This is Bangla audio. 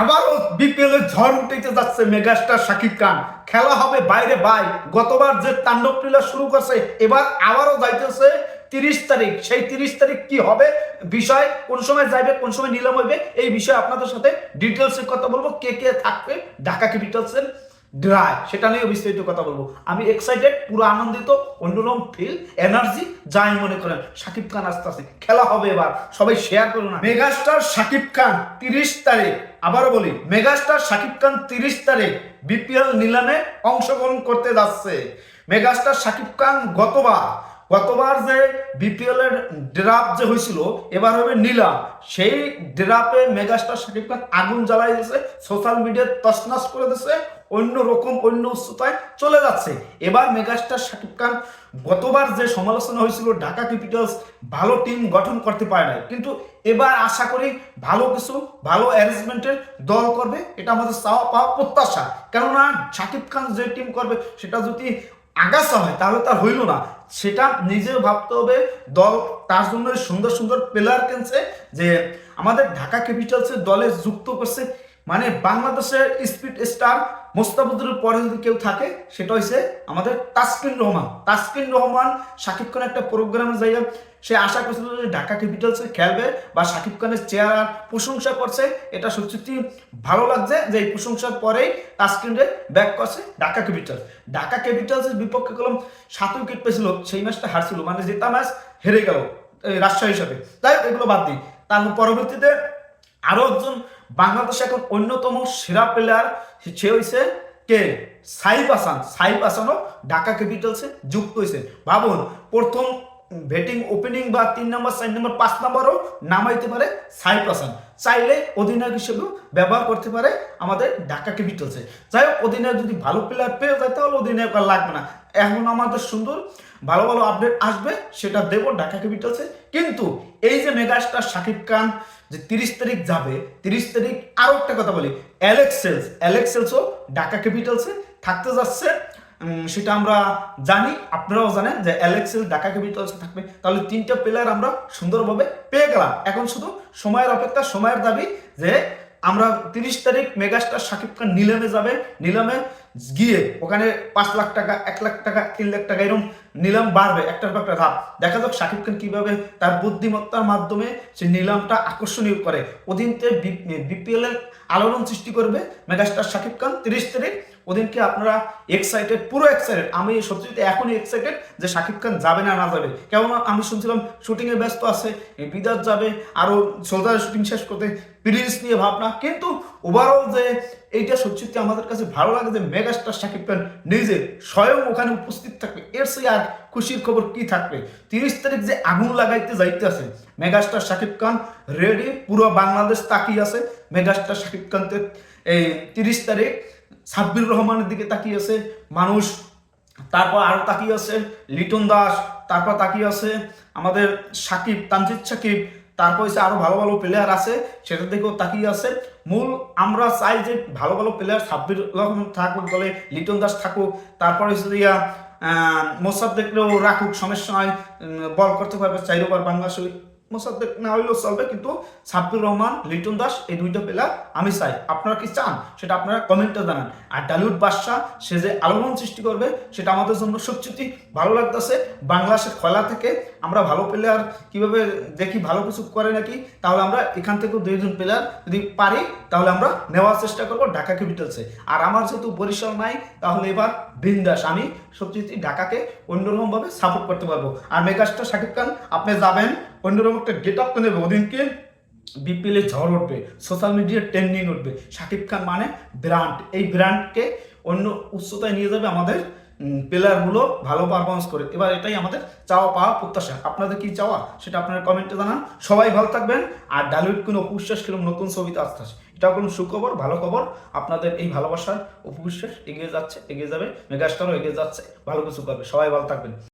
আবারও বিপিএল এর ঝড় যাচ্ছে মেগাস্টার শাকিব খান। খেলা হবে বাইরে বাই। গতবার যে তাণ্ডব লীলা শুরু করছে, এবার আবারও যাইতেছে তিরিশ তারিখ। সেই তিরিশ তারিখ কি হবে? বিষয় কোন সময় যাইবে, কোন সময় নিলাম হইবে, এই বিষয়ে আপনাদের সাথে ডিটেলসে কথা বলব। কে কে থাকবে? ঢাকা ক্যাপিটালসের ড্রাই সেটা নিয়ে বিস্তারিত কথা বলব। আমি এক্সাইটেড পুরো আনন্দিত, অন্যরকম ফিল এনার্জি যাই মনে করেন। শাকিব খান আসতে আসতে। খেলা হবে এবার। সবাই শেয়ার করুন মেগাস্টার শাকিব খান তিরিশ তারিখ। আবারও বলি মেগাস্টার শাকিব খান তিরিশ তারিখ বিপিএল নিলামে অংশগ্রহণ করতে যাচ্ছে। মেগাস্টার শাকিব খান গতবার গতবার যে বিপিএল এর ড্রাফট যে হয়েছিল, এবার হবে নিলাম। সেই ড্রাফে মেগাস্টার শাকিব খান আগুন জ্বালাই দিয়েছে সোশ্যাল মিডিয়ায় তসনাস করে দিয়েছে। অন্য রকম, অন্য উচ্চতায় চলে যাচ্ছে। এবার মেগাস্টার শাকিব খান গতবার যে সমালোচনা হয়েছিল, ঢাকা ক্যাপিটালস ভালো টিম গঠন করতে পারে নাই। কিন্তু এবার আশা করি ভালো কিছু, ভালো অ্যারেঞ্জমেন্টের দল করবে, এটা আমাদের চাওয়া, পাওয়া প্রত্যাশা। কেননা শাকিব খান যে টিম করবে, সেটা যদি আগাছা হয়, তাহলে তার হইল না। সেটা নিজে ভাবতে হবে, দল তার জন্য সুন্দর সুন্দর প্লেয়ার কিনছে, যে আমাদের ঢাকা ক্যাপিটালসের দলে যুক্ত করছে মানে বাংলাদেশের স্পিড স্টার মোস্তাফুদ্দুরের পরে যদি কেউ থাকে, সেটা হচ্ছে আমাদের তাসকিন রহমান। তাসকিন রহমান শাকিব খান একটা প্রোগ্রামে যাই সে আশা করছিল যে ঢাকা ক্যাপিটালসে খেলবে বা শাকিব খানের চেয়ার প্রশংসা করছে। এটা সত্যি ভালো লাগছে যে এই প্রশংসার পরেই তাসকিনরে ব্যাক করছে ঢাকা ক্যাপিটালস। ঢাকা ক্যাপিটালসের বিপক্ষে কলম সাত উইকেট পেয়েছিল, সেই ম্যাচটা হারছিল। মানে জেতা ম্যাচ হেরে গেল, এই হিসাবে। তাই এগুলো বাদ দিই। তার পরবর্তীতে আরও একজন বাংলাদেশ এখন অন্যতম সেরা প্লেয়ার সে হয়েছে কে? সাইফ আসান সাইফ আসানও ঢাকা ক্যাপিটালসে যুক্ত হয়েছে ভাবুন, প্রথম ব্যাটিং ওপেনিং বা তিন নম্বর, চার নম্বর, পাঁচ নম্বরও নামাইতে পারে সাইফ হাসান। চাইলে অধিনায়ক হিসেবেও ব্যবহার করতে পারে আমাদের ঢাকা ক্যাপিটালসে যাই হোক, অধিনায়ক যদি ভালো প্লেয়ার পেয়ে যায়, তাহলে অধিনায়ক আর লাগবে না। এখন আমাদের সুন্দর, ভালো ভালো আপডেট আসবে, সেটা দেব ঢাকা ক্যাপিটালসে কিন্তু এই যে মেগাস্টার শাকিব খান, যে তিরিশ তারিখ যাবে, তিরিশ তারিখ আরও একটা কথা বলি অ্যালেক্সেলস অ্যালেক্সেলসও ঢাকা ক্যাপিটালসে থাকতে যাচ্ছে। সেটা আমরা জানি, আপনারাও জানেন যে অ্যালেক্সেল ঢাকা ক্যাপিটালসে থাকবে। তাহলে তিনটা প্লেয়ার আমরা সুন্দরভাবে পেয়ে গেলাম। এখন শুধু সময়ের অপেক্ষা, সময়ের দাবি যে আমরা তিরিশ তারিখ মেগাস্টার শাকিব খান নিলামে যাবে, নিলামে গিয়ে ওখানে পাঁচ লাখ টাকা, এক লাখ টাকা, তিন লাখ টাকা এরকম নিলাম বাড়বে, একটার পর একটা ধাপ। দেখা যাক শাকিব খান কীভাবে তার বুদ্ধিমত্তার মাধ্যমে সে নিলামটা আকর্ষণীয় করে। ওদিনতে বিপিএল এর আলোড়ন সৃষ্টি করবে মেগাস্টার শাকিব খান। তিরিশ তারিখ ওদিনকে আপনারা এক্সাইটেড পুরো এক্সাইটেড আমি সত্যি এখনই এক্সাইটেড যে শাকিব খান যাবে না না যাবে। কেমন আমি শুনছিলাম শুটিংয়ে ব্যস্ত আছে বিদাত যাবে, আরও সোলজারের শুটিং শেষ করতে প্রিলিজ নিয়ে ভাবনা। কিন্তু ওভারঅল যে এইটা সত্যি আমাদের কাছে ভালো লাগে যে মেগাস্টার শাকিব খান নিজে স্বয়ং ওখানে উপস্থিত থাকবে। এর চেয়ে আর খুশির খবর কি থাকবে? তিরিশ তারিখ যে আগুন লাগাইতে যাইতে আছে মেগাস্টার শাকিব খান রেডি পুরো বাংলাদেশ তাকিয়ে আছে মেগাস্টার শাকিব খানতে। এই তিরিশ তারিখ সাব্বির রহমানের দিকে তাকিয়ে আছে, মানুষ, তারপর আরও তাকিয়ে আছে, লিটন দাস, তারপর তাকিয়ে আছে, আমাদের সাকিব, তানজিদ সাকিব, তারপর হচ্ছে আরও ভালো ভালো প্লেয়ার আছে, সেটার দিকেও তাকিয়ে আছে। মূল আমরা চাই যে ভালো ভালো প্লেয়ার সাব্বির রহমান থাকুক দলে লিটন দাস থাকুক, তারপর হচ্ছে মোসাদ দেখলেও রাখুক, সমস্যা নয় বল করতে পারবে চাইরো বার বাংলাদেশ মোসাদ্দেক না হইলেও চলবে, কিন্তু সাব্বির রহমান, লিটন দাস এই দুইটা প্লেয়ার আমি চাই। আপনারা কি চান? সেটা আপনারা কমেন্টে জানান। আর ডালিউড বাদশাহ, সে যে আলোড়ন সৃষ্টি করবে, সেটা আমাদের জন্য সত্যি ভালো লাগতেছে। বাংলাদেশের খেলা থেকে আমরা ভালো প্লেয়ার কীভাবে দেখি, ভালো কিছু করে নাকি, তাহলে আমরা এখান থেকেও দুইজন প্লেয়ার যদি পারি, তাহলে আমরা নেওয়ার চেষ্টা করব ঢাকা ক্যাপিটালসে আর আমার যেহেতু বরিশাল নাই, তাহলে এবার বিন্দাস। আমি সত্যি ঢাকাকে অন্যরকমভাবে সাপোর্ট করতে পারব। আর মেগাস্টার শাকিব খান, আপনি যাবেন অন্যরকম একটা গেট আপ নেবে ওদিনকে বিপিএলে ঝড় উঠবে সোশ্যাল মিডিয়ার ট্রেন্ডিং উঠবে। শাকিব খান মানে ব্র্যান্ড এই ব্র্যান্ডকে অন্য উচ্চতায় নিয়ে যাবে আমাদের প্লেয়ারগুলো ভালো পারফরমেন্স করে। এবার এটাই আমাদের চাওয়া পাওয়া প্রত্যাশা। আপনাদের কি চাওয়া? সেটা আপনারা কমেন্টে জানান। সবাই ভালো থাকবেন আর ডালিউড কোনো অপবিশ্বাস কীরকম নতুন ছবিতে আসতে আসে এটাও কোনো সুখবর, ভালো খবর। আপনাদের এই ভালোবাসার অপবিশ্বাস এগিয়ে যাচ্ছে, এগিয়ে যাবে। মেগাস্টারও এগিয়ে যাচ্ছে। ভালো কিছু করবে। সবাই ভালো থাকবেন।